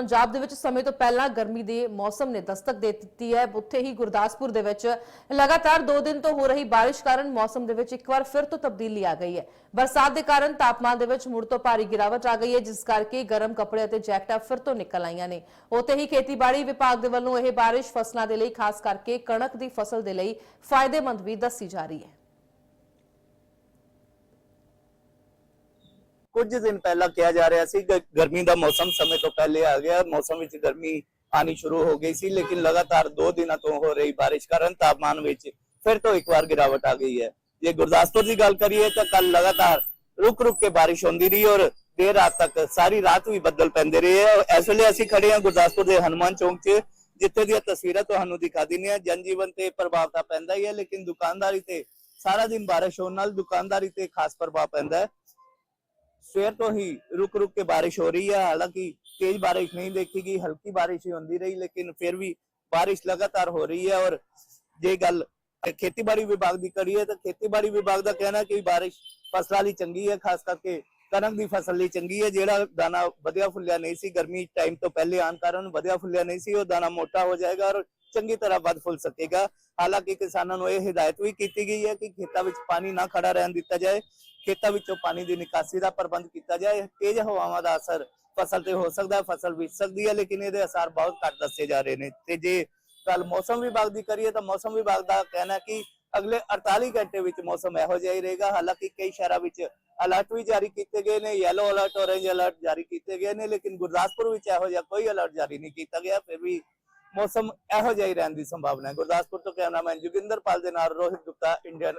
ਪੰਜਾਬ ਦੇ ਵਿੱਚ ਸਮੇਂ ਤੋਂ ਪਹਿਲਾਂ ਗਰਮੀ ਦੇ ਮੌਸਮ ਨੇ ਦਸਤਕ ਦੇ ਦਿੱਤੀ ਹੈ। ਉੱਥੇ ਹੀ ਗੁਰਦਾਸਪੁਰ ਦੇ ਵਿੱਚ ਲਗਾਤਾਰ 2 ਦਿਨ ਤੋਂ ਹੋ ਰਹੀ ਬਾਰਿਸ਼ ਕਾਰਨ ਮੌਸਮ ਦੇ ਵਿੱਚ ਇੱਕ ਵਾਰ ਫਿਰ ਤੋਂ ਤਬਦੀਲੀ ਆ ਗਈ ਹੈ। ਬਰਸਾਤ ਦੇ ਕਾਰਨ ਤਾਪਮਾਨ ਦੇ ਵਿੱਚ ਮੁੜ ਤੋਂ ਭਾਰੀ ਗਿਰਾਵਟ ਆ ਗਈ ਹੈ, ਜਿਸ ਕਰਕੇ ਗਰਮ ਕੱਪੜੇ ਅਤੇ ਜੈਕਟਾਂ ਫਿਰ ਤੋਂ ਨਿਕਲ ਆਈਆਂ ਨੇ। ਉੱਥੇ ਹੀ ਖੇਤੀਬਾੜੀ ਵਿਭਾਗ ਦੇ ਵੱਲੋਂ ਇਹ ਬਾਰਿਸ਼ ਫਸਲਾਂ ਦੇ ਲਈ, ਖਾਸ ਕਰਕੇ ਕਣਕ ਦੀ ਫਸਲ ਦੇ ਲਈ, ਫਾਇਦੇਮੰਦ ਵੀ ਦੱਸੀ ਜਾ ਰਹੀ ਹੈ। ਕੁਝ ਦਿਨ ਪਹਿਲਾਂ ਕਿਹਾ ਜਾ ਰਿਹਾ ਸੀ ਕਿ ਗਰਮੀ ਦਾ ਮੌਸਮ ਸਮੇਂ ਤੋਂ ਪਹਿਲੇ ਆ ਗਿਆ, ਮੌਸਮ ਵਿੱਚ ਗਰਮੀ ਆਣੀ ਸ਼ੁਰੂ ਹੋ ਗਈ ਸੀ, ਲੇਕਿਨ ਲਗਾਤਾਰ 2 ਦਿਨਾਂ ਤੋਂ ਹੋ ਰਹੀ ਬਾਰਿਸ਼ ਕਾਰਨ ਤਾਪਮਾਨ ਵਿੱਚ ਫਿਰ ਤੋਂ ਇੱਕ ਵਾਰ ਗਿਰਾਵਟ ਆ ਗਈ ਹੈ। ਜੇ ਗੁਰਦਾਸਪੁਰ ਦੀ ਗੱਲ ਕਰੀਏ ਤਾਂ ਕੱਲ ਲਗਾਤਾਰ ਰੁਕ ਰੁਕ ਕੇ ਬਾਰਿਸ਼ ਹੁੰਦੀ ਰਹੀ ਔਰ ਦੇਰ ਰਾਤ ਤੱਕ ਸਾਰੀ ਰਾਤ ਵੀ ਬੱਦਲ ਪੈਂਦੇ ਰਹੇ ਹੈ। ਇਸ ਵੇਲੇ ਅਸੀਂ ਖੜੇ ਹਾਂ ਗੁਰਦਾਸਪੁਰ ਦੇ ਹਨੂਮਾਨ ਚੌਂਕ 'ਚ, ਜਿੱਥੇ ਦੀਆਂ ਤਸਵੀਰਾਂ ਤੁਹਾਨੂੰ ਦਿਖਾ ਦਿੰਨੇ ਆ ਜਨਜੀਵਨ ਤੇ ਪ੍ਰਭਾਵ ਤਾਂ ਪੈਂਦਾ ਹੀ ਹੈ, ਲੇਕਿਨ ਦੁਕਾਨਦਾਰੀ ਤੇ ਸਾਰਾ ਦਿਨ ਬਾਰਿਸ਼ ਹੋਣ ਨਾਲ ਦੁਕਾਨਦਾਰੀ ਤੇ ਖਾਸ ਪ੍ਰਭਾਵ ਪੈਂਦਾ ਹੈ। ਸਵੇਰ ਤੋਂ ਹੀ ਰੁਕ ਰੁਕ ਕੇ ਬਾਰਿਸ਼ ਹੋ ਰਹੀ ਹੈ ਹਾਲਾਂਕਿ ਤੇਜ਼ ਬਾਰਿਸ਼ ਨਹੀਂ ਦੇਖੀ ਗਈ ਹਲਕੀ ਬਾਰਿਸ਼ ਹੀ ਹੁੰਦੀ ਰਹੀ ਲੇਕਿਨ ਫਿਰ ਵੀ ਬਾਰਿਸ਼ ਲਗਾਤਾਰ ਹੋ ਰਹੀ ਹੈ ਔਰ ਜੇ ਗੱਲ ਖੇਤੀਬਾੜੀ ਵਿਭਾਗ ਦੀ ਕਰੀਏ ਤਾਂ ਖੇਤੀਬਾੜੀ ਵਿਭਾਗ ਦਾ ਕਹਿਣਾ ਕਿ ਬਾਰਿਸ਼ ਫਸਲਾਂ ਲਈ ਚੰਗੀ ਹੈ ਖਾਸ ਕਰਕੇ ਕਣਕ ਦੀ ਫਸਲ ਲਈ ਚੰਗੀ ਹੈ ਜਿਹੜਾ ਦਾਣਾ ਵਧਿਆ ਫੁੱਲਿਆ ਨਹੀਂ ਸੀ ਗਰਮੀ ਟਾਈਮ ਤੋਂ ਪਹਿਲੇ ਆਉਣ ਕਾਰਨ ਵਧਿਆ ਫੁੱਲਿਆ ਨਹੀਂ ਸੀ ਉਹ ਦਾਣਾ ਮੋਟਾ ਹੋ ਜਾਏਗਾ ਔਰ ਚੰਗੀ ਤਰ੍ਹਾਂ ਵੱਧ ਫੁੱਲ ਸਕੇਗਾ ਹਾਲਾਂਕਿ ਕਿਸਾਨਾਂ ਨੂੰ ਇਹ ਹਦਾਇਤ ਵੀ ਕੀਤੀ ਗਈ ਹੈ ਕਿ ਖੇਤਾਂ ਵਿੱਚ ਪਾਣੀ ਨਾ ਖੜਾ ਰਹਿਣ ਦਿੱਤਾ ਜਾਏ ਖੇਤਾਂ ਵਿੱਚੋਂ ਪਾਣੀ ਦੀ ਨਿਕਾਸੀ ਦਾ ਪ੍ਰਬੰਧ ਕੀਤਾ ਜਾਏ, ਤੇਜ਼ ਹਵਾਵਾਂ ਦਾ ਅਸਰ ਫਸਲ ਤੇ ਹੋ ਸਕਦਾ ਫਸਲ ਵਿਚ ਸਕਦੀ ਹੈ, ਲੇਕਿਨ ਇਹਦੇ ਅਸਰ ਬਹੁਤ ਘੱਟ ਦੱਸੇ ਜਾ ਰਹੇ ਨੇ। ਤੇ ਜੇ ਕੱਲ ਮੌਸਮ ਵਿਭਾਗ ਦੀ ਕਰੀਏ ਤਾਂ ਮੌਸਮ ਵਿਭਾਗ ਦਾ ਕਹਿਣਾ ਕਿ ਅਗਲੇ 48 ਘੰਟੇ ਵਿੱਚ ਮੌਸਮ ਇਹੋ ਜਿਹਾ ਹੀ ਰਹੇਗਾ। ਹਾਲਾਂਕਿ ਕਈ ਸ਼ਹਿਰਾਂ ਵਿੱਚ ਅਲਰਟ ਵੀ ਜਾਰੀ ਕੀਤੇ ਗਏ ਨੇ ਯੈਲੋ ਅਲਰਟ ਔਰੇਂਜ ਅਲਰਟ ਜਾਰੀ ਕੀਤੇ ਗਏ ਨੇ, ਲੇਕਿਨ ਗੁਰਦਾਸਪੁਰ ਵਿੱਚ ਇਹੋ ਜਿਹਾ ਕੋਈ ਅਲਰਟ ਜਾਰੀ ਨਹੀਂ ਕੀਤਾ ਗਿਆ। ਫਿਰ ਵੀ ਮੌਸਮ ਇਹੋ ਜਿਹਾ ਹੀ ਰਹਿਣ ਦੀ ਸੰਭਾਵਨਾ ਹੈ। ਗੁਰਦਾਸਪੁਰ ਤੋਂ ਕੈਮਰਾਮੈਨ ਜੋਗਿੰਦਰ ਪਾਲ ਦੇ ਨਾਲ ਰੋਹਿਤ ਗੁਪਤਾ ਇੰਡੀਅਨ